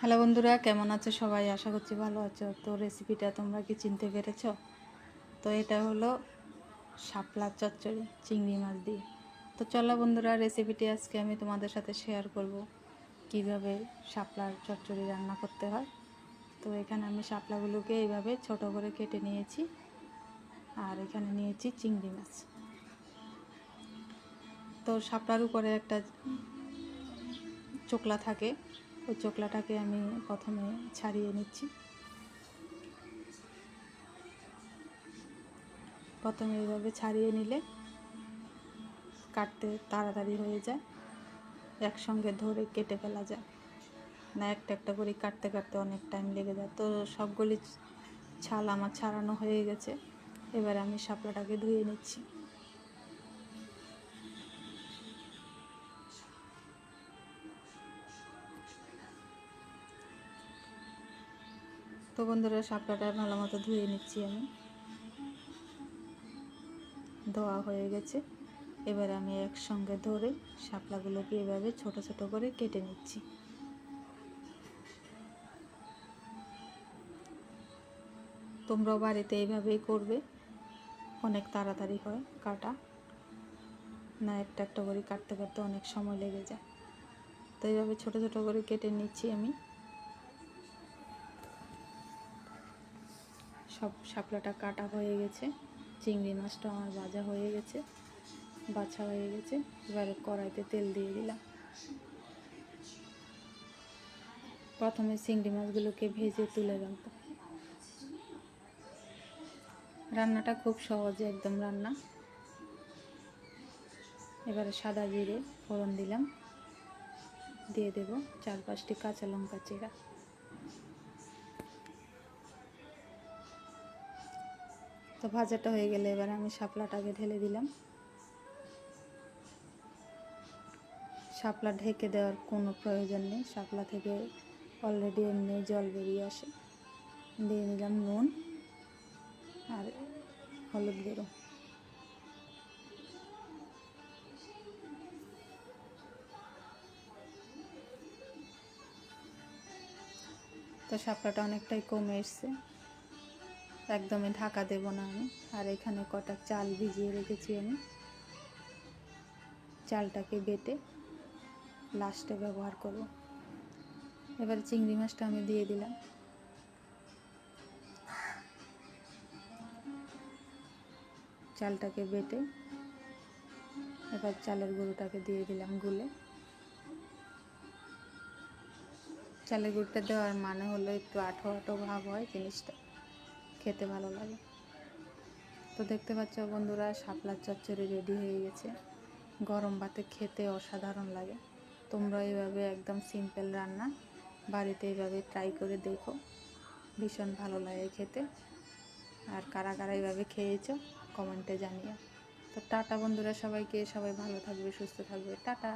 Hello বন্ধুরা, কেমন আছো সবাই? আশা করছি ভালো আছো। তো রেসিপিটা তোমরা কি চিনতে পেরেছ? তো এটা হলো শাপলা চচ্চড়ি, চিংড়ি মাছ দিয়ে। তো চলো বন্ধুরা রেসিপিটি আজকে আমি তোমাদের সাথে শেয়ার করব। কীভাবে শাপলার চচ্চড়ি রান্না করতে হয়? তো এখানে আমি শাপলাগুলোকে এইভাবে ছোট করে কেটে নিয়েছি। আর এখানে নিয়েছি চিংড়ি মাছ। তো শাপলার উপরে একটা চোকলা থাকে। ওই চোকলাটাকে আমি প্রথমে ছাড়িয়ে নিচ্ছি। প্রথমে এইভাবে ছাড়িয়ে নিলে কাটতে তাড়াতাড়ি হয়ে যায়, একসঙ্গে ধরে কেটে ফেলা যায়। না, একটা একটা করে কাটতে কাটতে অনেক টাইম লেগে যায়। তো সবগুলি ছাল আমার ছাড়ানো হয়ে গেছে। এবার আমি শাপলাটাকে ধুয়ে নিচ্ছি। তো বন্ধুরা শাপলাটা ভালো মতো ধুয়ে নিচ্ছি আমি। ধোয়া হয়ে গেছে। এবার আমি একসঙ্গে ধরে শাপলাগুলোকে এভাবে ছোট ছোট করে কেটে নিচ্ছি। তোমরাও বাড়িতে এইভাবেই করবে। অনেক তাড়াতাড়ি হয় কাটা। না, একটা একটা করে কাটতে কাটতে অনেক সময় লেগে যায়। তো এইভাবে ছোট ছোট করে কেটে নিচ্ছি আমি। সব শাপলাটা কাটা হয়ে গেছে। চিংড়ি মাছটা আমার ভাজা হয়ে গেছে, বাছা হয়ে গেছে। এবারে কড়াইতে তেল দিয়ে দিলাম। প্রথমে চিংড়ি মাছগুলোকে ভেজে তুলে রাখব। রান্নাটা খুব সহজে একদম রান্না। এবারে সাদা জিরে ফোড়ন দিলাম। দিয়ে দেব চার পাঁচটি কাঁচা লঙ্কা চিরা। তো ভাজাটা হয়ে গেলে এবার আমি শাপলাটাকে ঢেলে দিলাম। শাপলা ঢেকে দেওয়ার কোনো প্রয়োজন নেই। শাপলা থেকে অলরেডি এমনি জল বেরিয়ে আসে। দিয়ে দিলাম নুন আর হলুদ গুঁড়ো। তো শাপলাটা অনেকটাই কমে এসছে। একদমই ঢাকা দেব না আমি। আর এখানে কটা চাল ভিজিয়ে রেখেছি আমি। চালটাকে বেটে লাস্টে ব্যবহার করব। এবার চিংড়ি মাছটা আমি দিয়ে দিলাম। চালটাকে বেটে এবার চালের গুঁড়োটাকে দিয়ে দিলাম গুলে। চালের গুঁড়োটা দেওয়ার মানে হলো একটু আঠো আঠো ভাব হয় জিনিসটা। খেতে ভালো লাগে। তো দেখতে পাচ্ছ বন্ধুরা শাপলার চচ্চড়ি রেডি হয়ে গেছে। গরম ভাতে খেতে অসাধারণ লাগে। তোমরা এইভাবে একদম সিম্পল রান্না বাড়িতে এইভাবে ট্রাই করে দেখো। ভীষণ ভালো লাগে খেতে। আর কারা কারা এইভাবে খেয়েছো কমেন্টে জানিও। তো টাটা বন্ধুরা সবাইকে, সবাই ভালো থাকবে, সুস্থ থাকবে। টাটা!